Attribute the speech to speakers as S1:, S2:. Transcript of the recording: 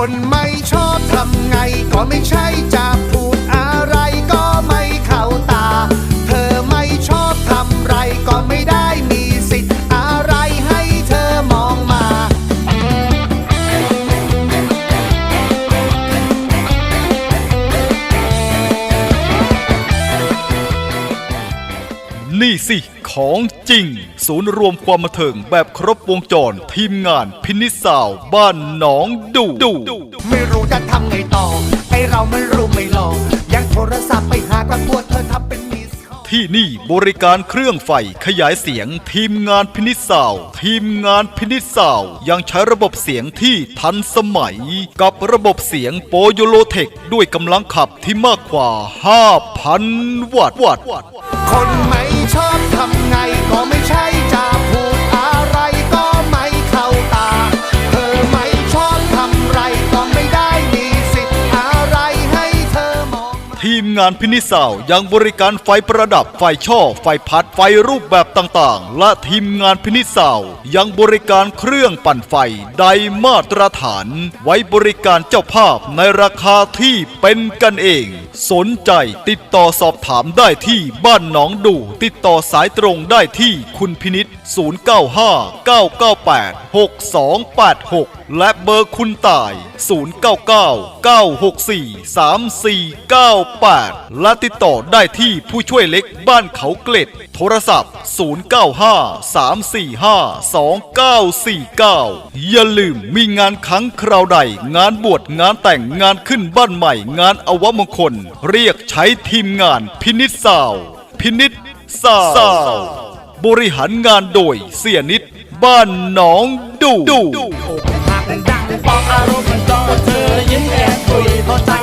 S1: คนไม่ชอบทำไงก็ไม่ใช่จับ
S2: นี่สิของจริง ศูนย์รวมความบันเทิงแบบครบวงจร ทีมงานพินิสาว บ้านหนองดูดู
S1: ไม่รู้จะทำไงต่อ ที่นี่
S2: บริการเครื่องไฟขยายเสียง ทีมงานพินิจสาวทีมงานพินิจสาวยังใช้ระบบเสียงที่ทันสมัย กับระบบเสียงโปโยโลเทคด้วยกำลังขับที่มากกว่า 5,000 วัตต์วัตต์
S1: คนไม่ชอบทำไงก็ไม่ใช่ งา
S2: นพินิสาวยังบริการไฟประดับ ไฟช่อ ไฟพัด ไฟรูปแบบต่างๆ และทีมงานพินิสาวยังบริการเครื่องปั่นไฟไดมาตรฐาน ไว้บริการเจ้าภาพในราคาที่เป็นกันเอง สนใจติดต่อสอบถามได้ที่บ้านหนองดู่ติดต่อสายตรงได้ที่คุณพินิษ095-998-6286 และเบอร์คุณต่าย 099-964-3498 และติดต่อได้ที่ผู้ช่วยเล็กบ้านเขาเกล็ด โทรศัพท์ 095-345-2949 อย่าลืมมีงานครั้งคราวใด งานบวชงานแต่งงานขึ้นบ้านใหม่ งานอวมงคล เรียกใช้ทีมงานพินิจสาว พินิจสาวบริหารงานโดยเสียนิด บ้านหนองดู
S1: อกหักดังปองอารมณ์มัน